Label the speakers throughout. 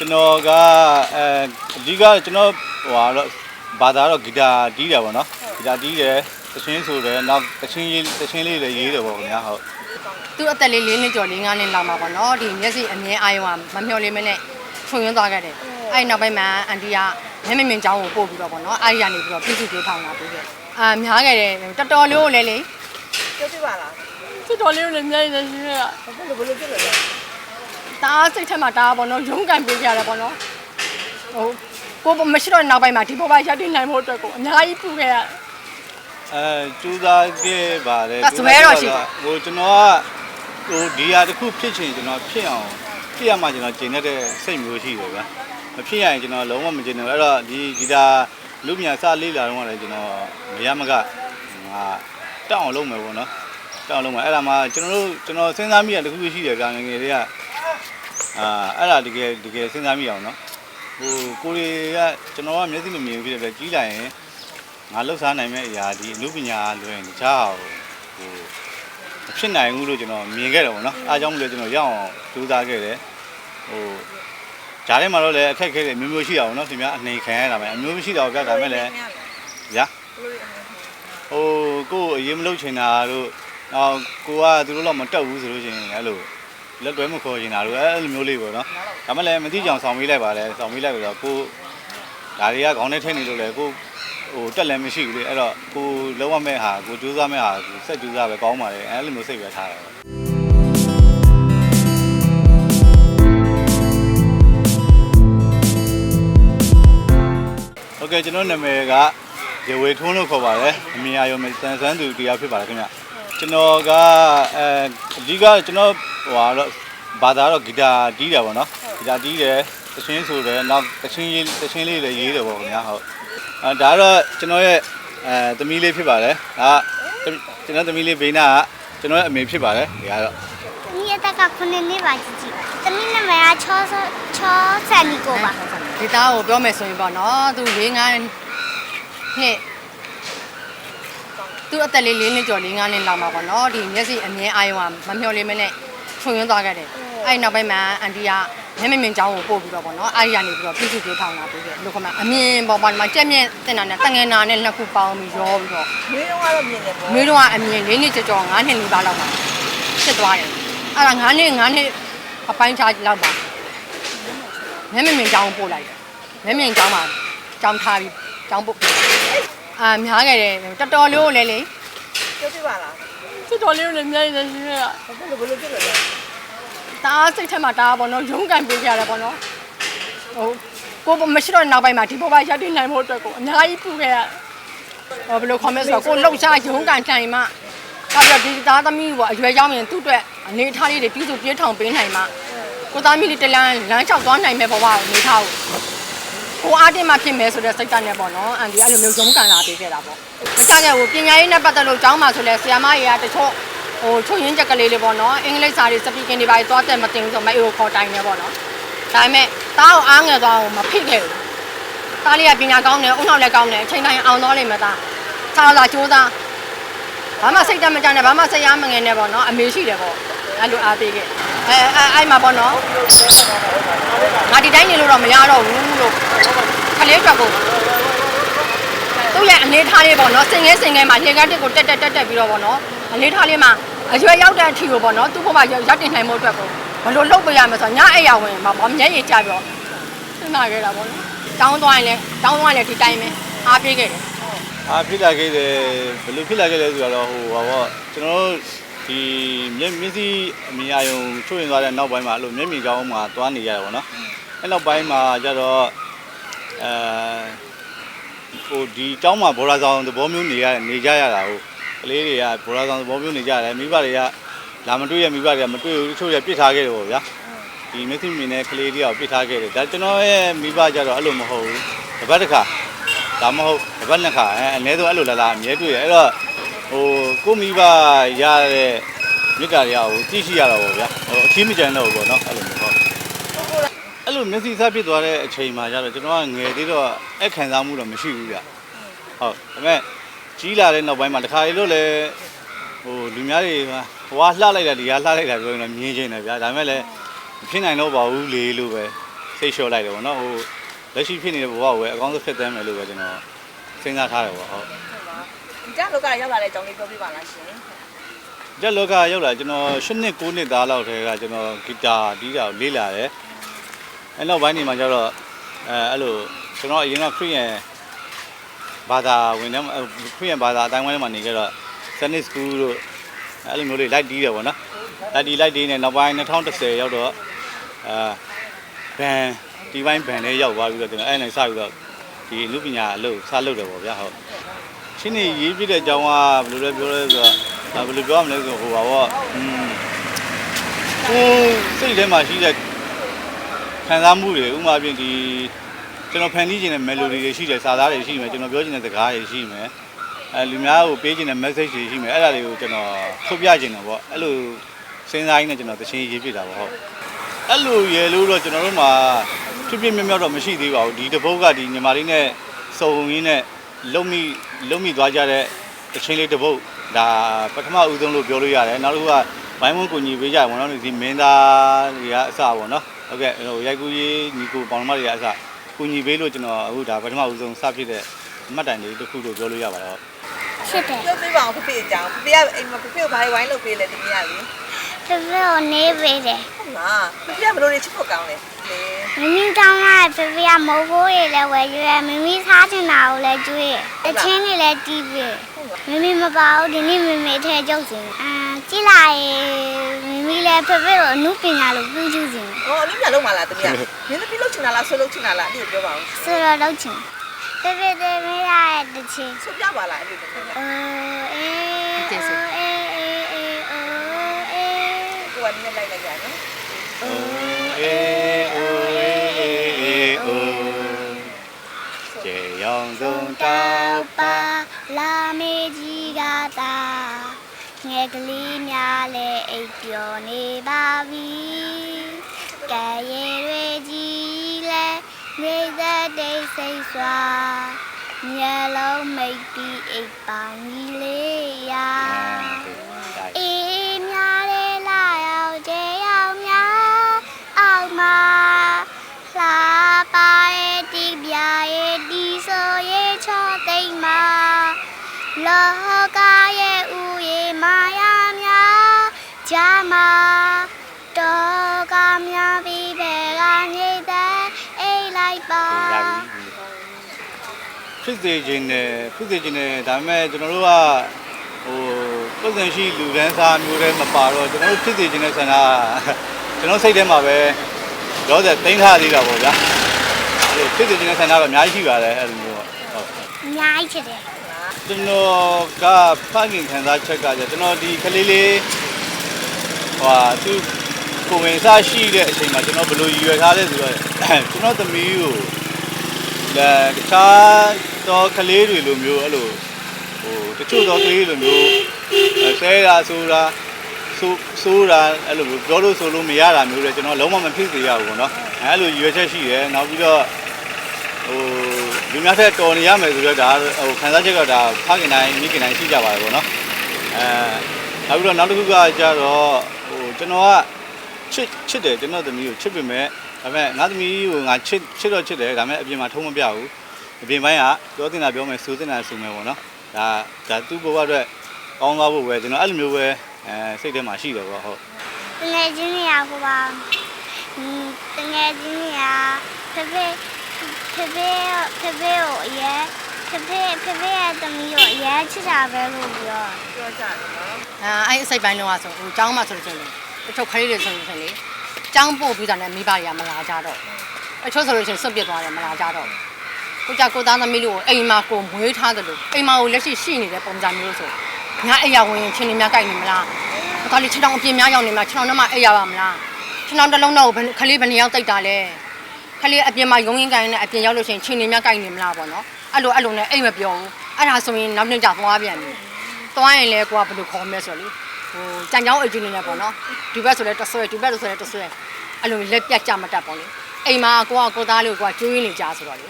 Speaker 1: ကျွန်တော်ကအဲအဓိကကျွန်တော်ဟိုဟာတော့ဘာသာတော့ဂီတာတီးတယ်ပေါ့နော်ဂီတာတီးတယ်တချင်းဆိုတယ်နောက်တချင်းရေးတချင်းလေးလည်းရေးတယ်ပေါ့ခင်ဗျာဟုတ်
Speaker 2: သူ့အသက်လေး၄နှစ်ကျော်၄၅နှစ်လောက်မှာပေါ့နော်ဒီမျက်စိအမြင်အာရုံကမမျှော်လင့်မနဲ့ထွင်ရင်းသွားခဲ့တယ်အဲ့ဒီနောက်ပိုင်းမှာအန်တီကမျက်မြင်မြင်ချောင်းကိုပို့ပြီးတော့ပေါ့နော်အဲ့ဒီကနေပြီးတော့ပြည့်စုံပြေးထောင်လာပြီးခဲ့အာများခဲ့တယ်တော်တော်လေးကိုလည်းလေ
Speaker 3: ပြောပြပါလား
Speaker 2: တော်တော်လေးကိုလည်းများနေရှင်က
Speaker 3: ဘယ်လိုဘယ်လိုဖြစ်လဲ
Speaker 2: တအားစိတ်ထက်မှာတအားပေါ့နော်ရုံးကန်ပေးကြရတယ်ပေါ့နော်ဟိုကိုမရှိတော့နောက်ပိုင်းမှာဒီဘဝရည်နိုင်ဖို့အတွက်ကိုအများကြီးပူခဲ့ရ
Speaker 1: အဲကျူးစားခဲ့ပါတယ်
Speaker 2: ဒါဇွဲတော့ရှိတယ်
Speaker 1: ဟိုကျွန်တော်ကဟိုဒီဟာတစ်ခုဖြစ်ချင်ကျွန်တော်ဖြစ်အောင်ဖြစ်ရမှကျွန်တော်ကျင်တဲ့စိတ်မျိုးရှိတယ်ဗျာမဖြစ်ရရင်ကျွန်တော်လုံးဝမကျင်ဘူးအဲ့တော့ဒီဂီတာလူမြန်စလေးလာတော့လည်းကျွန်တော်မရမကငါတက်အောင်လုပ်မယ်ပေါ့နော်တက်အောင်လုပ်မယ်အဲ့ဒါမှကျွန်တော်တို့ကျွန်တော်စဉ်းစားမိတာတစ်ခုရှိတယ်ဗျာငယ်ငယ်လေးက အာအဲ့ဒါတကယ်တကယ်စဉ်းစားမိအောင်နော်ဟိုကိုရီကကျွန်တော်ကမျက်စိမမြင်ဘူးဖြစ်တယ်ဗျကြီးလာရင်ငါလှုပ်ရှားနိုင်မဲ့အရာဒီအမှုပညာလွယ်ရင်တခြားဟိုဟိုမဖြစ်နိုင်ဘူးလို့ကျွန်တော်မြင်ခဲ့တယ်ပေါ့နော်အားကြောင့်မလို့ကျွန်တော်ရအောင်ကြိုးစားခဲ့တယ်ဟိုဂျားထဲမှာတော့လည်းအခက်အခဲတွေအမျိုးမျိုးရှိတာပေါ့နော်ခင်ဗျာအနေခံရတာပဲအမျိုးမျိုးရှိတာပေါ့ဗျာဒါမဲ့လည်းညာဟိုကိုယ်အရင်မလုပ်ချင်တာတို့နောက်ကိုကသူတို့တော့မတက်ဘူးဆိုလို့ရှိရင်အဲ့လို လက်တွဲမခေါ်ရင်ဒါလိုအဲ့လိုမျိုးလေးပေါ့နော်ဒါမှလည်းမသိကြအောင်ဆောင်ပေးလိုက်ပါလေဆောင်ပေးလိုက်ပြီးတော့ကိုဒါတွေကခေါင်းထဲထည့်နေလို့လေကိုဟိုတက်လည်းမရှိဘူးလေအဲ့တော့ကိုလုံးဝမဲ့ဟာကိုကြိုးစားမဲ့ဟာကိုဆက်ကြိုးစားပဲကောင်းပါလေအဲ့လိုမျိုးစိတ်ပဲထားတာပါဟုတ်ကဲ့ကျွန်တော်နာမည်ကရေဝေထွန်းလို့ခေါ်ပါတယ်အမေအယုံမစန်စန်းသူတရားဖြစ်ပါတယ်ခင်ဗျ ကျွန်တော်ကအဲအဓိကကျွန်တော်ဟိုဟာတော့ဘာသာတော့ဂီတာတီးတယ်ပေါ့နော်ဂီတာတီးတယ်တချင်းဆိုတယ်နောက်တချင်းရေးတချင်းလေးလည်းရေးတယ်ပေါ့ခင်ဗျာဟုတ်အဲဒါကတော့ကျွန်တော်ရဲ့အဲသမီးလေးဖြစ်ပါတယ်ဒါကကျွန်တော်သမီးလေးဘေးနာကကျွန်တော်ရဲ့အမေဖြစ်ပါတယ်ဒီကတော့။
Speaker 4: ဒီအသက်က9နှစ်ပါကြီးကြီး။တမီးနာမည်က6 6ဆန်နီကိုပါ
Speaker 2: ဒီသားကိုပြောမယ်ဆိုရင်ပေါ့နော်သူ၄၅နှစ် သူ့အသက်လေး၄နှစ်ကျော်၄၅နှစ်လောက်မှာပေါ့နော်ဒီမျက်စိအမြင်အာရုံကမမျှော်လင့်မနဲ့ထွင်ရင်းသွားခဲ့တယ်အဲ့ဒီနောက်ပိုင်းမှာအန်တီကမျက်မြင်မြင်ချောင်းကိုပို့ပြီးတော့ပေါ့နော်အဲ့ဒီကနေပြီးတော့ပြည့်စုံပြေးထောင်လာပြီးခဲ့လို့ခမအမြင်ပေါ်မှာကြက်မြင့်တင်တာနဲ့တငယ်နာနဲ့နှစ်ခုပေါင်းပြီးရောပြီးတော့
Speaker 3: မင်းတော့ကတော့မြင်တယ်ပေါ့
Speaker 2: မင်းတို့ကအမြင်၄နှစ်ကျော်ကျော်9နှစ်နီးပါးလောက်ပါဖြစ်သွားတယ်အဲ့ဒါ9နှစ်9နှစ်အပိုင်းခြားလောက်ပါမျက်မြင်မြင်ချောင်းပို့လိုက်တယ်မျက်မြင်ချောင်းမှာချောင်းထားပြီးချောင်းပို့ အာများခဲ့တယ်တော်တော်လေးကိုလည်းလေ
Speaker 3: ပြောပြပါလား
Speaker 2: တော်တော်လေးကိုလည်းများနေတယ်ရှင်က
Speaker 3: ဘယ်လိုဘယ်လိုဖြစ်လဲ
Speaker 2: တအားစိတ်ထက်မှာတအားပေါ့နော်ရုံးကန်ပေးကြရတယ်ပေါ့နော်ဟိုကိုမရှိတော့နောက်ပိုင်းမှာဒီဘဝရည်နိုင်ဖို့အတွက်ကိုအများကြီးပူခဲ့ရဟောဘယ်လိုခေါ်မလဲဆိုတော့ကိုလှုပ်ရှားရုံးကန်တိုင်မှနောက်ပြီးတော့ဒီသားသမီးပေါ့အရွယ်ရောက်ရင်သူ့အတွက်အနေထားလေးတွေပြည်စုပြေးထောင်ပေးနိုင်မှကိုသားမီးလေးတလန်းလမ်းလျှောက်သွားနိုင်မဲ့ဘဝကိုနေထားကို ကိုအားတင်မှဖြစ်မယ်ဆိုတဲ့စိတ်ဓာတ်နဲ့ပေါ့နော်အန်ဒီအဲ့လိုမျိုးရုံးကန်လာပေးခဲ့တာပေါ့မကြတဲ့ဟိုပညာရေးနဲ့ပတ်သက်လို့ကျောင်းမှာဆိုလဲဆရာမကြီးကတချို့ဟိုချုပ်ရင်းချက်ကလေးလေးပေါ့နော်အင်္ဂလိပ်စာတွေစပီကင်တွေပါသွားတက်မတင်ဘူးဆိုမိုက်ကိုခေါ်တိုင်နေပေါ့နော်ဒါပေမဲ့တားကိုအားငယ်သွားအောင်မဖိခဲ့ဘူးတားလေးကပညာကောင်းတယ်အုံနောက်လည်းကောင်းတယ်အချိန်တိုင်းအောင်သွားလိမ့်မယ်သားစားလာစူးစားဘာမှစိတ်တမကြနဲ့ဘာမှစိတ်အားမငယ်နဲ့ပေါ့နော်အမေရှိတယ်ပေါ့အဲ့လိုအားပေးခဲ့ အဲအဲအဲ့မှာပေါ့နော်ငါဒီတိုင်းနေလို့တော့မရတော့ဘူးလို့ခလေးအတွက်ကိုသူ့ရဲ့အနေထားလေးပေါ့နော်စင်ငယ်စင်ငယ်မှာလေကားတက်ကိုတက်တက်တက်တက်ပြီးတော့ပေါ့နော်အနေထားလေးမှာအရွယ်ရောက်တဲ့အထီကိုပေါ့နော်သူ့ဘဝရောက်တင်နိုင်မှုအတွက်ကိုဘယ်လိုလုပ်ပေးရမလဲဆိုတော့ညအိယာဝင်မှာပေါ့မျက်ရည်ကျပြီးတော့စဉ်းစားခဲ့တာပေါ့နော်တောင်းသွားရင်လည်းတောင်းသွားရင်လည်းဒီတိုင်းပဲအားပေးခဲ့တယ်
Speaker 1: အားဖြစ်လာခဲ့တယ်ဘယ်လိုဖြစ်လာခဲ့လဲဆိုတော့ဟိုဟာပေါ့ကျွန်တော်တို့ ဒီမျက်မျက်စိအမြင်အယုံချွတ်ရင်သွားတဲ့နောက်ပိုင်းမှာအဲ့လိုမျက်မြင်ကြောင်းမှာသွားနေရတာပေါ့နော်အဲ့နောက်ပိုင်းမှာကျတော့အဲဟိုဒီကျောင်းမှာဘောရာဆောင်သဘောမျိုးနေရနေကြရတာဟုတ်ကလေးတွေကဘောရာဆောင်သဘောမျိုးနေကြတယ်မိဘတွေကလာမတွေ့ရမိဘတွေကမတွေ့ဘူးတချို့ရပြစ်ထားခဲ့တယ်ပေါ့ဗျာဒီမက်ဆီမီနဲ့ကလေးတယောက်ပြစ်ထားခဲ့တယ်ဒါကျွန်တော်ရဲ့မိဘကြတော့အဲ့လိုမဟုတ်ဘူးတစ်ပတ်တစ်ခါဒါမဟုတ်တစ်ပတ်နှစ်ခါအဲအနည်းဆုံးအဲ့လိုလာလာအမြဲတွေ့ရအဲ့တော့ ဟိုကိုမိဘရတဲ့မြစ်တာတွေကဟိုသိရှိရတော့ဗောဗျာဟိုအချင်းမကြံတော့ဘူးပေါ့နော်အဲ့လိုမျိုးပေါ့အဲ့လိုမျက်စိစားဖြစ်သွားတဲ့အချိန်မှာကျတော့ကျွန်တော်ကငယ်သေးတော့အဲ့ခံစားမှုတော့မရှိဘူးဗျဟုတ်ဒါပေမဲ့ကြီးလာတဲ့နောက်ပိုင်းမှာတခါလေလို့လည်းဟိုလူများတွေဟိုကလှလိုက်တာဒီကလှလိုက်တာပြောရင်တော့မြင်ချင်းတယ်ဗျာဒါပေမဲ့လည်းမဖြစ်နိုင်တော့ပါဘူးလေလို့ပဲစစိတ်လျှော့လိုက်တယ်ပေါ့နော်ဟိုလက်ရှိဖြစ်နေတဲ့ဘဝကိုပဲအကောင်းဆုံးဖြစ်သမ်းမယ်လို့ပဲကျွန်တော်စဉ်းစားထားတယ်ပေါ့ဟုတ်
Speaker 3: ဒီ ကြလောကရောက်လာတဲ့အကြောင်းလေးပြောပြပါလားရှင်
Speaker 1: ကြက်လောကရောက်လာကျွန်တော်၈နှစ်9နှစ်သားလောက်တည်းကကျွန်တော်ဂီတာတီးတာကိုလေ့လာတယ်အဲ့နောက်ပိုင်းနေမှာကျတော့အဲအဲ့လိုကျွန်တော်အရင်ကခရီးရန်ဘာသာဝင်တဲ့ခရီးရန်ဘာသာအတိုင်းဝိုင်းထဲမှာနေကြတော့ Sunday School တို့အဲ့လိုမျိုးလေးလိုက်တီးတယ်ပေါ့နော်လိုက်တီးလိုက်တီးနေနောက်ပိုင်း2010ရောက်တော့အာဘန်ဒီပိုင်းဘန်လေးရောက်သွားပြီးတော့ကျွန်တော်အဲ့နဲ့စပြီးတော့ဒီလူပညာအလုပ်စလုပ်တယ်ပေါ့ဗျာဟုတ် ရှင်းနေရေးပြတဲ့အကြောင်းကဘယ်လိုလဲပြောလဲဆိုတော့ဒါဘယ်လိုပြောရမလဲဆိုဟိုပါပေါ့อืมဟိုစိတ်ထဲမှာရှိတဲ့ခံစားမှုတွေဥပမာပြင်ဒီကျွန်တော်ဖန်တီးခြင်းတဲ့ melody တွေရှိတယ်စာသားတွေရှိမယ်ကျွန်တော်ပြောခြင်းတဲ့စကားတွေရှိမယ်အဲလူများကိုပေးခြင်းတဲ့ message တွေရှိမယ်အဲ့ဒါတွေကိုကျွန်တော်ထုတ်ပြခြင်းတယ်ပေါ့အဲ့လိုစဉ်းစားရင်းနဲ့ကျွန်တော်တခြင်းရေးပြတာပေါ့ဟုတ်အဲ့လိုရေလို့တော့ကျွန်တော်တို့မှာဖြစ်ဖြစ်မြောက်မြောက်တော့မရှိသေးပါဘူးဒီတပုတ်ကဒီညီမလေးနဲ့စုံရင်းနဲ့ လုံမိလုံမိသွားကြတဲ့တခြင်းလေးတပုတ်ဒါပထမဦးဆုံးလို့ပြောလို့ရတယ်နောက်တစ်ခုကဘိုင်းမွန်ကိုညီပေးကြတယ်ပေါ့နော်ဒီမင်းသားတွေကအစပေါ့နော်ဟုတ်ကဲ့ဟိုရိုက်ကူးရေးညီကိုပေါင်မတွေကအစကိုညီပေးလို့ကျွန်တော်အခုဒါပထမဦးဆုံးစဖြစ်တဲ့အမှတ်တိုင်လေးတစ်ခုလို့ပြောလို့ရပါတယ်ဟုတ်
Speaker 4: ချစ်တယ်
Speaker 3: ပြောပြပါအောင်ဖေဖေအကြောင်းဖေဖေကအိမ်မှာဖေဖေကိုဘာဝိုင်းလုပ်ပေးလဲတမီးကလေ
Speaker 4: ဖေဖေကိုနေပေးတယ်
Speaker 3: ဟုတ်လားဖေဖေကဘယ်လိုတွေချစ်ဖို့ကောင်းလဲလေ
Speaker 4: မမီတောင်းလာဖေဖေကမဟုတ်ဘူးရေလည်းဝယ်ရွယ်မမီစားချင်တာကိုလည်းကျွေးအချင်းတွေလည်းတီးပေးမမီမပါဘူးဒီနေ့မမီထဲကြောက်စင်အာကြည့်လိုက်မမီလည်းဖေဖေကိုအမှုပညာလို့ပြုစုစင်
Speaker 3: ဟောအနည်းငယ်လုံးမလားတမီးကမင်းသမီးလုပ်ချင်တာလားဆွလုပ်ချင်တာလားအဲ့ဒီပြောပါအောင်
Speaker 4: ဆိုတော့တော့ချင်ဖေဖေတဲ့မရတဲ့တချင်
Speaker 3: ဆွပြပါလားအဲ့ဒီတမီးက
Speaker 4: အိုးအေးအေး အေးအိုးအေးအေး
Speaker 1: အိုးကျေရောင်စုံတောက်ပါ
Speaker 4: လာမေကြီးကသာငယ်ကလေးများလည်းအိပ်ပျော်နေပါပြီကဲရဲတွေကြီးလည်းနေသက်တိတ်ဆိတ်စွာမျက်လုံးမိတ်ပြီးအိပ်ပါညီလေးရာ
Speaker 1: ဖြစ်စေခြင်းနဲ့ဖြစ်စေခြင်းနဲ့ဒါပေမဲ့ကျွန်တော်တို့ကဟိုပုံစံရှိလူတန်းစားမျိုးတွေမပါတော့ကျွန်တော်တို့ဖြစ်စေခြင်းနဲ့ဆန္ဒကကျွန်တော်စိတ်ထဲမှာပဲတော့တဲ့တိမ့်ထားသေးတာပေါ့ဗျာအဲ့လိုဖြစ်စေခြင်းနဲ့ဆန္ဒကအများကြီးရှိပါတယ်အဲ့လိုမျိုးပေါ့ဟုတ်
Speaker 4: အများကြီးချစ်တယ်
Speaker 1: ကျွန်တော်ကဖခင်ခံစားချက်ကကြကျွန်တော်ဒီကလေးလေးဟိုသူကိုဝင်စားရှိတဲ့အချိန်မှာကျွန်တော်ဘယ်လိုရည်ရွယ်ထားလဲဆိုတော့ကျွန်တော်သမီးကို လာတခြားတော့ကလေးတွေလိုမျိုးအဲ့လိုဟိုတချို့တော့ကလေးလိုမျိုးဆဲတာဆိုတာဆိုဆိုတာအဲ့လိုမျိုးပြောလို့ဆိုလို့မရတာမျိုးလေကျွန်တော်လုံးဝမဖြစ်စေရဘူးပေါ့နော်အဲ့လိုရည်ရွယ်ချက်ရှိတယ်နောက်ပြီးတော့ဟိုလူများထက်တော်နေရမယ်ဆိုတော့ဒါဟိုခံစားချက်ကဒါဖခင်တိုင်းမိခင်တိုင်းရှိကြပါတယ်ပေါ့နော်အဲနောက်ပြီးတော့နောက်တစ်ခုကကြတော့ဟိုကျွန်တော်ကချစ်ချစ်တယ်ကျွန်တော်သမီးကိုချစ်ပေမဲ့ ဒါပေမဲ့ငါသမီးကိုငါချစ်ချစ်တော့ချစ်တယ်ဒါပေမဲ့အပြင်မှာထုံးမပြဘူးအပြင်ပိုင်းကပြောတင်တာပြောမယ်ဆိုတင်တာဆိုမယ်ပေါ့နော်ဒါဒါသူ့ဘဝအတွက်ကောင်းသွားဖို့ပဲကျွန်တော်အဲ့လိုမျိုးပဲအဲစိတ်ထဲမှာရှိတယ်ပေါ့ဟုတ်
Speaker 4: တငယ်ချင်းတွေကဟိုပါอืมတငယ်ချင်းတွေကဖေဖေဖေဖေဖေဖေကိုအရင်ဖေဖေဖေဖေရဲ့တမီးကိုအရင်ချစ်တာပဲလို့ပြော
Speaker 3: ပြောကြတယ်နော်
Speaker 2: အာအဲ့အစိတ်ပိုင်းလုံးကဆိုဟိုကျောင်းမှာဆိုလို့ရှိရင်တချို့ခလေးတွေဆိုလို့ရှိရင်လေ ကျောင်းပို့ပြီးတာနဲ့မိဘတွေကမလာကြတော့အချို့ဆိုလို့ရှိရင်စွန့်ပစ်သွားတယ်မလာကြတော့ကိုကြကိုသားသမီးတို့ကိုအိမ်မှာကိုမွေးထားတယ်လို့အိမ်မှာကိုလက်ရှိရှိနေတဲ့ပုံစံမျိုးဆိုငါအိမ်ရဝင်ချင်းနေများကြိုက်နေမလားဒါလေးခြေထောင်အပြင်းများရောက်နေမလားခြေထောင်ထဲမှာအိပ်ရပါမလားခြေထောင်တစ်လုံးတော့ခလေးဘယ်နှယောက်တိတ်တာလဲခလေးအပြင်မှာရုံရင်းကိုင်းနဲ့အပြင်ရောက်လို့ရှိရင်ချင်းနေများကြိုက်နေမလားပေါ့နော်အဲ့လိုအဲ့လိုနဲ့အိမ်မပြောဘူးအဲ့ဒါဆိုရင်နောက်နေ့ကျသွားပြန်ပြီသွားရင်လည်းကိုကဘယ်လိုခေါ်မလဲဆိုတော့လေ ဟိုကြံကြောင်းအကျဉ်းနေနေပေါ့နော်ဒီဘက်ဆိုလဲတဆွဲဒီဘက်ဆိုလဲတဆွဲအဲ့လိုလက်ပြတ်ကြမတတ်ပေါ့လေအိမ်မှာကိုကကိုသားလေးကိုကကျွေးနေကြဆိုတော့လေ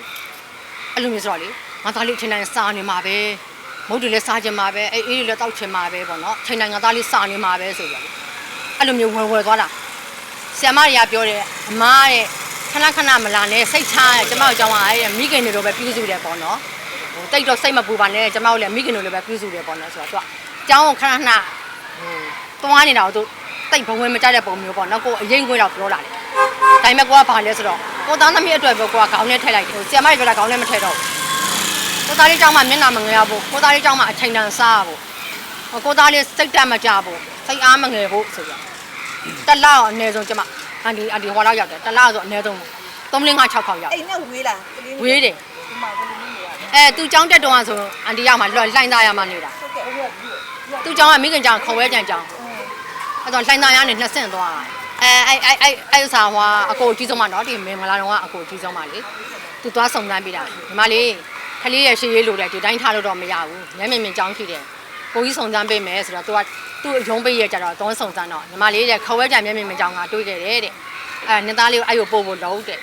Speaker 2: အဲ့လိုမျိုးဆိုတော့လေငါသားလေးထင်တိုင်းစားနေမှာပဲမုတ်တွေလည်းစားချင်မှာပဲအေးအေးတွေလည်းတောက်ချင်မှာပဲပေါ့နော်ထင်တိုင်းငါသားလေးစားနေမှာပဲဆိုတော့လေအဲ့လိုမျိုးဝယ်ဝယ်သွားတာဆရာမတွေကပြောတယ်အမားတဲ့ခဏခဏမလာနဲ့စိတ်ချရဲကျမတို့ကြောင်းကအဲ့မိခင်တွေလိုပဲပြုစုတယ်ပေါ့နော်ဟိုတိတ်တော့စိတ်မပူပါနဲ့ကျမတို့လည်းမိခင်တွေလိုပဲပြုစုတယ်ပေါ့နော်ဆိုတော့သူကကြောင်းကိုခဏခဏဟို သွားနေတာတော့တိတ်ဘဝင်မကြတဲ့ပုံမျိုးပေါ့နော်ကိုအရင်ခွေးတော့ပြောလာတယ်ဒါပေမဲ့ကိုကဘာလဲဆိုတော့ကိုသားသမီးအတွက်ပဲကိုကခေါင်းနဲ့ထည့်လိုက်တယ်ဆရာမကြီးပြောတာခေါင်းနဲ့မထည့်တော့ဘူးကိုသားလေးကြောင့်မှမျက်နှာမငယ်ရဘူးကိုသားလေးကြောင့်မှအချိန်တန်စားရဘူးကိုသားလေးစိတ်တက်မကြဘူးစိတ်အားမငယ်ဘူးဆိုတော့တလောက်အနည်းဆုံးကျမအန်ဒီအန်ဒီဟွာလောက်ရောက်တယ်တလောက်ဆိုအနည်းဆုံး3 5 6ခေါက်ရောက်
Speaker 3: အိမ်နဲ့ဝေးလား
Speaker 2: ဝေးတယ်အဲသူကြောင်းတက်တော့ဆိုအန်ဒီရောက်မှလွတ်လှိုင်းသားရမှနေတာ
Speaker 3: ဟုတ်ကဲ့
Speaker 2: သူ့ကြောင့်ကမိခင်ကြောင့်ခေါ်ဝဲကြံကြောင်းအဲ့တော့လှိုင်းသားရနေနှစ်ဆင့်သွားတာအဲအဲအဲအဲအဲ့ဥစားဟွာအကိုအကြီးဆုံးမနော်ဒီမင်္ဂလာတော်ကအကိုအကြီးဆုံးမလေသူသွားစုံစမ်းပြတာညီမလေးခလေးရဲ့ရှေ့ရေးလိုတယ်ဒီတိုင်းထားလို့တော့မရဘူးညံ့မြင်မြင်ကြောင်းကြည့်တယ်ကိုကြီးစုံစမ်းပေးမယ်ဆိုတော့သူကသူ့ရုံးပေးရကြတော့တော့စုံစမ်းတော့ညီမလေးတဲ့ခေါ်ဝဲကြံညံ့မြင်မြင်ကြောင်းကတွေးခဲ့တယ်တဲ့အဲနှစ်သားလေးကိုအဲ့ကိုပို့ဖို့လုပ်တယ်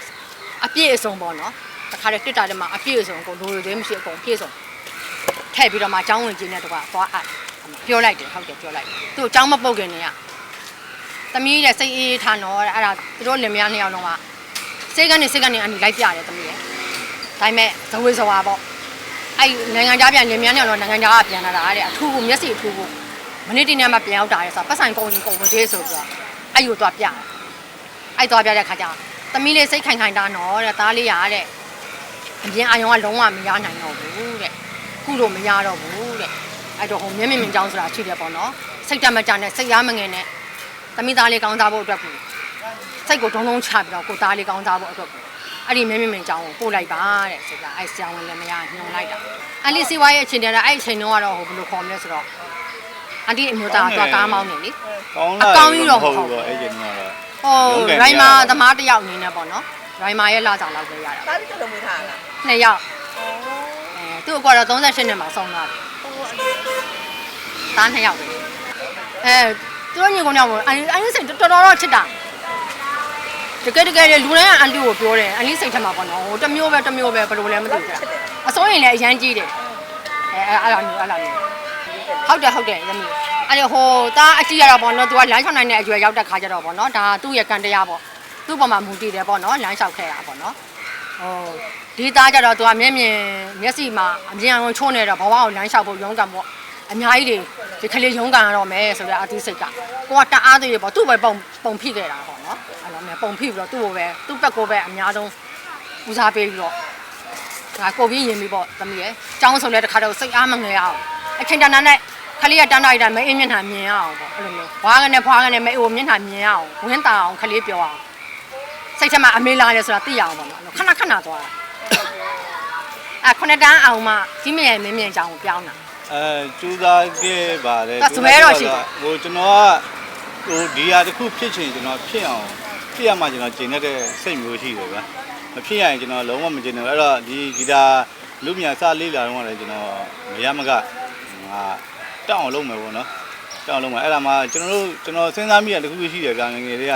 Speaker 2: အပြည့်အစုံပေါ့နော်တခါတည်းတစ်တာတည်းမှာအပြည့်အစုံကိုလိုလိုသေးမရှိအကုန်ပြည့်စုံထည့်ပြီးတော့မှအကြောင်းဝင်ကြီးနဲ့တကွာသွားအပ် ပြောလိုက်တယ်ဟုတ်တယ်ပြောလိုက်တယ်သူ့ចောင်းမပုတ်ခင်နေရသမီးတဲ့စိတ်အေးထားတော့အဲ့ဒါသူတို့လင်မယားနှစ်ယောက်လုံးကစိတ်ကနေစိတ်ကနေအမိလိုက်ပြတယ်သမီးရဲ့ဒါပေမဲ့ဇဝေဇဝါပေါ့အဲ့နိုင်ငံသားပြန်လင်မယားနှစ်ယောက်လုံးနိုင်ငံသားကပြန်လာတာတဲ့အထူးကိုမျက်စိအထူးကိုမနေ့တနေ့မှပြန်ရောက်တာလေဆိုတော့ပတ်ဆိုင်ကုန်ကြီးကုန်မသေးဆိုပြီးတော့အဲ့ယူသွားပြတယ်အဲ့သွားပြတဲ့ခါကျသမီးလေးစိတ်ခိုင်ခိုင်တာနော်တဲ့သားလေးရတဲ့အပြင်အာယုံကလုံးဝမရနိုင်တော့ဘူးတဲ့ကုလို့မရတော့ဘူးတဲ့ အဲ့တော့ဟိုမျက်မြင်မြင်ကြောင်းဆိုတာရှိတယ်ပေါ့နော်စိတ်တမကြနဲ့စိတ်ရားမငယ်နဲ့သမီးသားလေးကောင်းစားဖို့အတွက်ကိုစိတ်ကိုဒုံဒုံချပြီးတော့ကိုသားလေးကောင်းစားဖို့အတွက်ကိုအဲ့ဒီမျက်မြင်မြင်ကြောင်းကိုပို့လိုက်ပါတဲ့ဆိုတော့အဲ့ဆရာဝန်လည်းမရညွန်လိုက်တာအန်လီစီဝါရဲ့အချိန်တည်းကအဲ့အချိန်တုန်းကတော့ဟိုဘယ်လိုခေါ်မလဲဆိုတော့အန်တီအမျိုးသားကကားမောင်းနေလေ
Speaker 1: ကောင်း
Speaker 2: အကောင်းကြီးတော့မဟုတ်ဘူး
Speaker 1: ပေါ့အဲ့ဒီကတော့
Speaker 2: ဟိုရိုင်းမာသမားတစ်ယောက်အနေနဲ့ပေါ့နော်ရိုင်းမာရဲ့လာစားလောက်ပဲရတာ
Speaker 3: တားပြီးတော့မွေးထားလား
Speaker 2: နှစ်ယောက်
Speaker 3: ဩ
Speaker 2: အဲသူ့အကွာတော့38နှစ်မှာဆုံးသွားတယ်
Speaker 3: ဟိုအဲ့
Speaker 2: သားနှစ်ယောက်ပဲအဲသူတို့ညီကောင်တော့အန်အန်စိတ်တော်တော်တော့ချစ်တာတကယ်တကယ်လေလူတိုင်းကအန်တီကိုပြောတယ်အန်လေးစိတ်ထက်မှာပေါ့နော်ဟိုတစ်မျိုးပဲတစ်မျိုးပဲဘယ်လိုလဲမသိဘူးကြာအစိုးရင်လည်းအရန်ကြီးတယ်အဲအဲ့အဲ့လိုမျိုးအဲ့လိုမျိုးဟုတ်တယ်ဟုတ်တယ်သမီးအဲ့ဟိုတားအကြီးရတာပေါ့နော်သူကလမ်းလျှောက်နိုင်တဲ့အရွယ်ရောက်တဲ့ခါကျတော့ပေါ့နော်ဒါသူ့ရဲ့ကံတရားပေါ့သူ့ပေါ်မှာမူတည်တယ်ပေါ့နော်လမ်းလျှောက်ခဲ့တာပေါ့နော် ဟိုဒီသားကျတော့သူကမျက်မြင်မျက်စိမှာအမြင်အောင်ချုံးနေတော့ဘဝကိုလမ်းလျှောက်ဖို့ရုန်းကန်ပေါ့အများကြီးတွေဒီကလေးရုံးကန်ရတော့မယ်ဆိုတော့အသီးစိတ်ကကိုကတအားသေးရပေါ့သူ့ပဲပုံပုံဖိခဲ့တာပေါ့နော်အဲ့လိုမျိုးပုံဖိပြီးတော့သူ့ကိုပဲသူ့ဘက်ကိုပဲအများဆုံးဦးစားပေးပြီးတော့ဒါကိုပြီးရင်ပြီးပေါ့သမီးရဲ့ចောင်းဆုံးလဲတခါတော့စိတ်အားမငယ်အောင်အချိန်တန်တန်နဲ့ခလေးကတန်းလိုက်တာမအင်းမျက်နှာမြင်အောင်ပေါ့အဲ့လိုမျိုးဘွားကနေဘွားကနေမအိုမျက်နှာမြင်အောင်ဝင်းတာအောင်ခလေးပြောအောင် စိတ်ထဲမှာအမေလာတယ်ဆိုတာသိရအောင်ပေါ့နော်ခဏခဏသွားတာအဲ့ခုနှစ်တန်းအောင်မှကြီးမြင်မင်းမြင်ချောင်းကိုပြောင်းတာ
Speaker 1: အဲကျူးသားခဲ့ပါတယ်
Speaker 2: ဒါစမဲတော့ရှိတယ်
Speaker 1: ဟိုကျွန်တော်ကဟိုဒီဟာတစ်ခုဖြစ်ချင်ကျွန်တော်ဖြစ်အောင်ဖြစ်ရမှကျွန်တော်ကျင်တဲ့စိတ်မျိုးရှိတယ်ဗျာမဖြစ်ရရင်ကျွန်တော်လုံးဝမကျင်ဘူးအဲ့တော့ဒီဂီတာလူမြန်စလေးလာတော့လည်းကျွန်တော်မရမကငါတောက်အောင်လုပ်မယ်ပေါ့နော်တောက်အောင်လုပ်မယ်အဲ့ဒါမှကျွန်တော်တို့ကျွန်တော်စဉ်းစားမိတာတစ်ခုရှိတယ်ဗျာငယ်ငယ်လေးက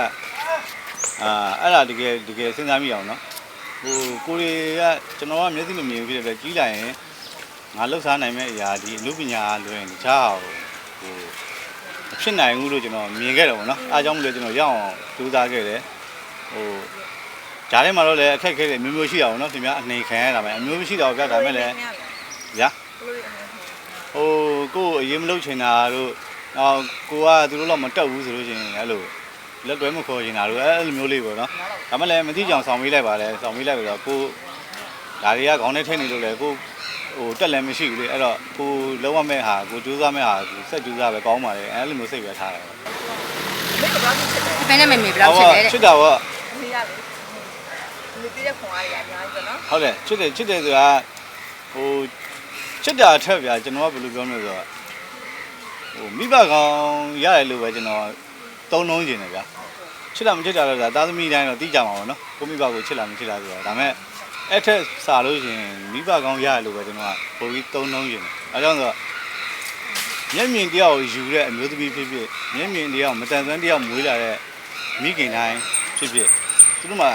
Speaker 1: အာအဲ့ဒါတကယ်တကယ်စဉ်းစားမိအောင်နော်ဟိုကိုရီကကျွန်တော်ကမျက်စိမမြင်ဘူးဖြစ်တယ်ဗျကြီးလာရင်ငါလှုပ်ရှားနိုင်မဲ့အရာဒီအမှုပညာလွင်တခြားဟိုဟိုမဖြစ်နိုင်ဘူးလို့ကျွန်တော်မြင်ခဲ့တယ်ပေါ့နော်အားကြောင့်မလို့ကျွန်တော်ရအောင်ကြိုးစားခဲ့တယ်ဟိုဂျားထဲမှာတော့လည်းအခက်အခဲတွေမျိုးမျိုးရှိတာပေါ့နော်ခင်ဗျာအနေခံရတာပဲအမျိုးမျိုးရှိတာပေါ့ဗျာဒါမဲ့လည်းဗျာဟိုကိုယ်အရေးမလုပ်ချင်တာတို့နောက်ကိုကသူတို့တော့မတက်ဘူးဆိုလို့ရှိရင်အဲ့လို လက်တွဲမခေါ်ချင်တာတို့အဲ့လိုမျိုးလေးပေါ့နော်ဒါမဲ့လည်းမသိကြအောင်ဆောင်ပေးလိုက်ပါလေဆောင်ပေးလိုက်ပြီးတော့ကိုဒါတွေကခေါင်းထဲထည့်နေလို့လေကိုဟိုတက်လည်းမရှိဘူးလေအဲ့တော့ကိုလုံးဝမဲ့ဟာကိုကြိုးစားမဲ့ဟာကိုစက်ကြိုးစားပဲကောင်းပါလေအဲ့လိုမျိုးစိတ်ပဲထားတယ်
Speaker 3: မိကဘာလို့ချစ်လဲ
Speaker 2: အဖေနဲ့မေမေဘယ်လောက်ချစ်လဲတဲ့
Speaker 1: ချစ်တာပေါ့
Speaker 3: အမေရလေမိပြည့်ခွန်အားရအများကြီးပဲနော်
Speaker 1: ဟုတ်တယ်ချစ်တယ်ချစ်တယ်ဆိုတာဟိုချစ်တာအထက်ဗျာကျွန်တော်ကဘယ်လိုပြောမလဲဆိုတော့ဟိုမိဘကောင်းရတယ်လို့ပဲကျွန်တော် သုံးလုံးကျင်တယ်ဗျာချစ်တာမချစ်တာလည်းဆိုတာသားသမီးတိုင်းတော့သိကြမှာပါနော်ကိုမိဘကိုချစ်လာမချစ်လာဆိုတာဒါမဲ့အဲ့ထက်စာလို့ရှိရင်မိဘကောင်းရတယ်လို့ပဲကျွန်တော်ကပိုပြီးသုံးလုံးကျင်တယ်အဲကြောင့်ဆိုတော့မျက်မြင်တရားကိုယူတဲ့အမျိုးသမီးဖြစ်ဖြစ်မျက်မြင်တရားကိုမတန်ဆွမ်းတရားမွေးလာတဲ့မိခင်တိုင်းဖြစ်ဖြစ်သူတို့မှာ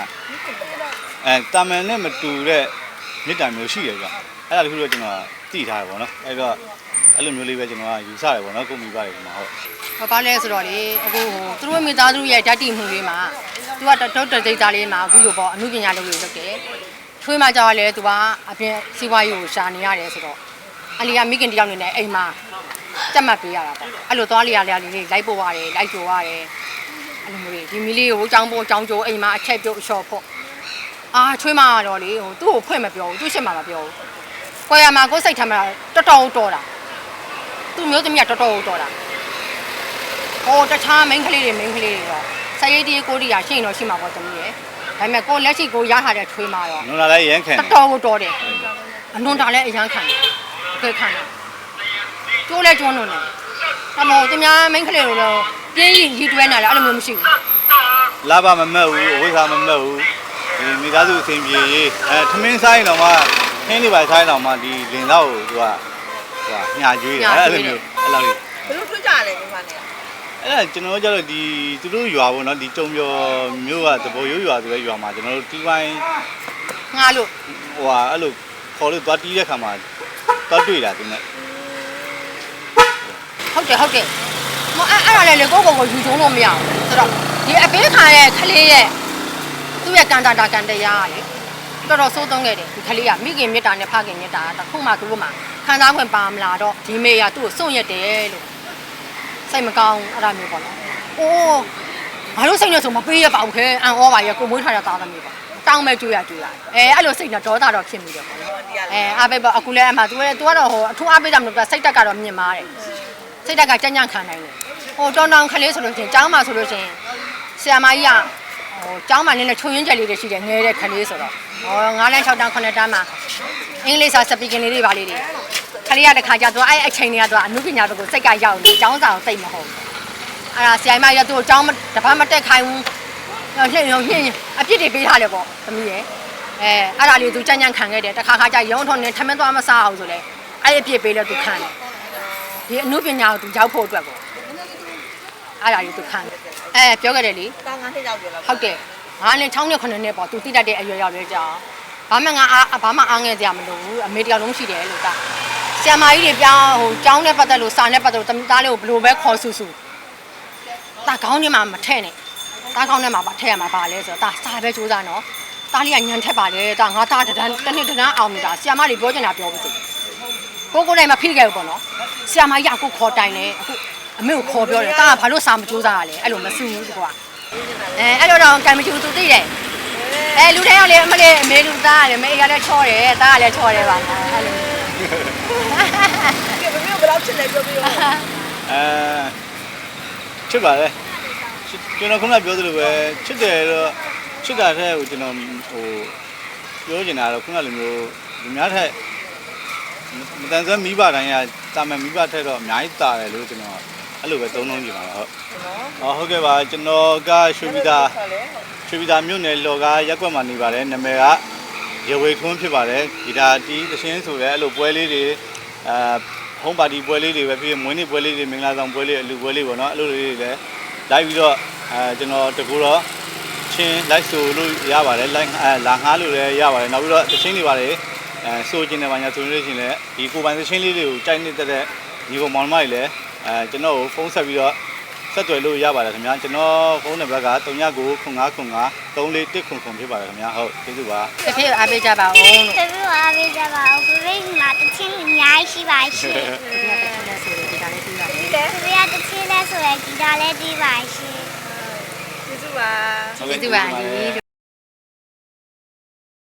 Speaker 1: အဲတာမန်နဲ့မတူတဲ့မြစ်တာမျိုးရှိတယ်ကြာအဲ့ဒါတခုတော့ကျွန်တော်သိထားတယ်ပေါ့နော်အဲ့တော့ အဲ့လိုမျိုးလေးပဲကျွန်တော်ကယူဆတယ်ပေါ့နော်ကိုမိပါတယ်ဒီမှာဟုတ်
Speaker 2: ဘာပါလဲဆိုတော့လေအခုဟိုသူတို့မိသားစုရဲ့ဓာတ်တည်မှုလေးမှာသူကတော့တဒိတ်သားလေးမှာအခုလိုပေါ့အမှုပညာလုပ်လို့လုပ်တယ်ထွေးမှကြောက်လဲသူကအပြင်စီးပွားရေးကိုရှာနေရတယ်ဆိုတော့အလီကမိခင်တယောက်နေနဲ့အိမ်မှာတက်မှတ်ပေးရတာပေါ့အဲ့လိုသွားလျာလျာလေးလေးလိုက်ပို့ရတယ်လိုက်ကြိုရတယ်အဲ့လိုမျိုးလေးဒီမီလေးကိုအကြောင်းပို့အကြောင်းကြိုအိမ်မှာအချက်ပြုတ်အလျှော်ဖို့အာချွေးမကတော့လေဟိုသူ့ကိုဖွင့်မပြောဘူးသူ့ရှစ်မှာမပြောဘူးကိုယ်ရမှာကိုယ်စိတ်ထမ်းမှာတော်တော်တော်တာ သူ့မျိုးသမီးကတော်တော်တော်တာဟိုတခြား main ကလေးတွေ main ကလေးတွေတော့ဆက်ရိတ်တီးကိုတီးရရှိရင်တော့ရှိမှာပေါ့တမီးရယ်ဒါပေမဲ့ကိုလက်ရှိကိုရထားတဲ့ထွေးမှာတော့
Speaker 1: နုံလာလည်းရမ်းခံ
Speaker 2: တော်တော်ကိုတော်တယ်အနွန်တာလည်းအရန်ခံတယ်အခွေခံတယ်ကျိုးလဲကျွန်းလွန်တယ်အမောသူများ main ကလေးတွေတော့ပြင်းရီရီတွဲနေတယ်အဲ့လိုမျိုးမရှိဘူး
Speaker 1: လာပါမမက်ဘူးအဝိဇ္ဇာမမက်ဘူးဒီမိသားစုအစဉ်ပြေရေးအဲထမင်းဆိုင်တော့မှခင်းလေးပါဆိုင်တော့မှဒီလင်တော့ကိုသူက ဟိုညာကျွေးတယ်အဲ့လိုမျိုးအဲ့လိုလေး
Speaker 3: ဘယ်လိုထွေးကြရလဲညီမနဲ့
Speaker 1: အဲ့ဒါကျွန်တော်တို့ကျတော့ဒီသူတို့ရွာပေါ့နော်ဒီတုံပြောမျိုးကတဘောရိုးရွာဆိုတဲ့ရွာမှာကျွန်တော်တို့တီးပိုင်း
Speaker 2: ငါလို့
Speaker 1: ဟိုဟာအဲ့လိုခေါ်လို့သွားတီးတဲ့ခါမှာသွားတွေ့တာသူနဲ့
Speaker 2: ဟုတ်တယ်ဟုတ်တယ်မအဲ့အဲ့ဒါလည်းလေကိုကိုကိုယူချုံလို့မရဘူးဆိုတော့ဒီအပေးခံရဲ့ခလေးရဲ့သူ့ရဲ့ကန်တာတာကန်တရားကလေ တော်တော်စိုးသွမ်းခဲ့တယ်ဒီကလေးကမိခင်မေတ္တာနဲ့ဖခင်မေတ္တာတခုမှသူတို့မှခံစားခွင့်ပါမလားတော့ဒီမေကသူ့ကိုစွန့်ရက်တယ်လို့စိတ်မကောင်းအဲ့ဒါမျိုးပေါ့နော်အိုးဘာလို့စိတ်နဲ့ဆိုမပေးရပါဘူးခဲအန်ဩပါရဲ့ကိုမွေးထားတဲ့သားသမီးပါတောင်းမဲ့ကြွရကြွရအဲအဲ့လိုစိတ်နဲ့ဒေါသတော့ဖြစ်မိတယ်ပေါ့နော်အဲအားပေးပါအခုလည်းအမှသူကသူကတော့ဟိုအထူးအားပေးတာမလို့စိတ်တက်ကတော့မြင့်မားတယ်စိတ်တက်ကကြံ့ကြံ့ခံနိုင်တယ်ဟိုတောင်းတောင်းခလေးဆိုလို့ချင်းကျောင်းမှာဆိုလို့ချင်းဆရာမကြီးက ဟိုကျောင်းမှာနည်းနည်းချုံရင်းချက်လေးတွေရှိတယ်ငယ်တဲ့ခလေးဆိုတော့ဟော9တန်း6တန်း9တန်းမှာအင်္ဂလိပ်စာစပီကင်လေးတွေပါလေးတွေခလေးကတခါကျတော့အဲ့အချိန်တွေကသူကအမှုပညာဘက်ကိုစိတ်ကရောက်နေကျောင်းစာကိုစိတ်မဟုတ်ဘူးအဲ့ဒါဆရာမကြီးကသူ့ကိုကျောင်းမတပတ်မတက်ခိုင်းဘူးဟိုညှင်းညှင်းအပြစ်တွေပေးထားတယ်ပေါ့သမီးရဲ့အဲအဲ့ဒါလေးသူကြညံ့ခံခဲ့တယ်တခါခါကျရုံးထုံးနေထမင်းသွားမစားအောင်ဆိုလေအဲ့အပြစ်ပေးလဲသူခံတယ်ဒီအမှုပညာကိုသူရောက်ဖို့အတွက်ပေါ့အဲ့ဒါလေးသူခံတယ် အဲပြောခဲ့တယ်လေ
Speaker 3: တာငါထိရောက်ကြလား
Speaker 2: ဟုတ်တယ်ငါနဲ့6နဲ့9နဲ့ပေါ့သူတိတတ်တဲ့အရွယ်ရောက်လဲကြာဘာမှငါအားဘာမှအားငယ်စရာမလိုဘူးအမေတယောက်လုံးရှိတယ်လို့ကဆရာမကြီးတွေပြောင်းဟိုကျောင်းနဲ့ပတ်သက်လို့စာနဲ့ပတ်သက်လို့တမီးသားလေးကိုဘယ်လိုပဲခေါ်ဆူဆူတာကောင်းနေမှာမထည့်နဲ့တာကောင်းနေမှာပါထည့်ရမှာပါလဲဆိုတော့တာစာပဲစူးစမ်းနော်တားလေးကညံထက်ပါလေတာငါသားတန်းတစ်နှစ်တစ်န်းအောင်နေတာဆရာမလေးပြောချင်တာပြောပါစေကိုကိုတိုင်းမဖိခဲ့ဘူးပေါ့နော်ဆရာမကြီးကကိုခေါ်တိုင်တယ်အခု အမေကိုခေါ်ပြောတယ်တာကဘာလို့စာမကြိုးစားရလဲအဲ့လိုမဆူဘူးကွာအဲအဲ့လိုတော့ကံမချူသူသိတယ်အဲလူတိုင်းကလည်းအမလေးအမေလူသားကလည်းမေကလည်းချောတယ်တာကလည်းချောတယ်ပါအဲ့လို
Speaker 3: ကဲဘယ်လိုဘယ်လောက်ချစ်လဲပြောပြရော
Speaker 1: အဲချစ်ပါလေချစ်ကျွန်တော်ခုနပြောသလိုပဲချစ်တယ်တော့ချစ်တာတဲ့ဟိုကျွန်တော်ဟိုပြောချင်တာတော့ခုနလိုမျိုးဒီများထက်မတန်ဆွမ်းမိဘတိုင်းကတာမန်မိဘထက်တော့အများကြီးတာတယ်လို့ကျွန်တော် အဲ့လိုပဲသုံးလုံးကြည့်ပါတော့ဟုတ်ဟုတ်ကဲ့ပါကျွန်တော်ကရွှေပြည်သာ
Speaker 3: ဟုတ်လေ
Speaker 1: ရွှေပြည်သာမြို့နယ်လော်ကားရက်ကွက်မှာနေပါတယ်နာမည်ကရေဝေထွန်းဖြစ်ပါတယ်ဂီတာတီးသင်းဆိုရဲအဲ့လိုပွဲလေးတွေအာဟုံးပါတီပွဲလေးတွေပဲဖြစ်ဖြစ်မွေးနေ့ပွဲလေးတွေမင်္ဂလာဆောင်ပွဲလေးအလူပွဲလေးပေါ့နော်အဲ့လိုလေးတွေလည်းလိုက်ပြီးတော့အဲကျွန်တော်တကူတော့ချင်းလိုက်ဆိုလို့ရပါတယ်လိုက်အဲလာငှားလို့လည်းရပါတယ်နောက်ပြီးတော့သင်းတွေပါတယ်အဲဆိုခြင်းနဲ့ပါညာဆိုလို့ရှိရင်လည်းဒီကိုပိုင်သင်းလေးတွေကိုကြိုက်နေတဲ့ညီကောင်မောင်နှမတွေလည်း အဲကျွန်တော်ကိုဖုန်းဆက်ပြီးတော့ဆက်သွယ်လို့ရပါတယ်ခင်ဗျာကျွန်တော်ဖုန်းနံပါတ်က3995 3419ဖြစ်ပါတယ်ခင်ဗျာဟုတ်ကျေးဇူးပါ
Speaker 2: တစ်ဖြစ်အားပေးကြပါဦးလို့
Speaker 4: တပည့်အားပေးကြပါဦးကိုရိတ်မှာတချင်းအများကြီးရှိပါရှင်
Speaker 2: ဒီကတစ်ဖြစ်လဲဆိုရင်ဒီကလည်းပြီးပါမယ်
Speaker 3: ဒီလေ
Speaker 4: တပည့်ကတချင်းလဲဆိုရင်ဂီတာလည်းတီးပါရှင်
Speaker 3: ကျေးဇူးပါ
Speaker 2: ကျေးဇူးပါအန်ဒီ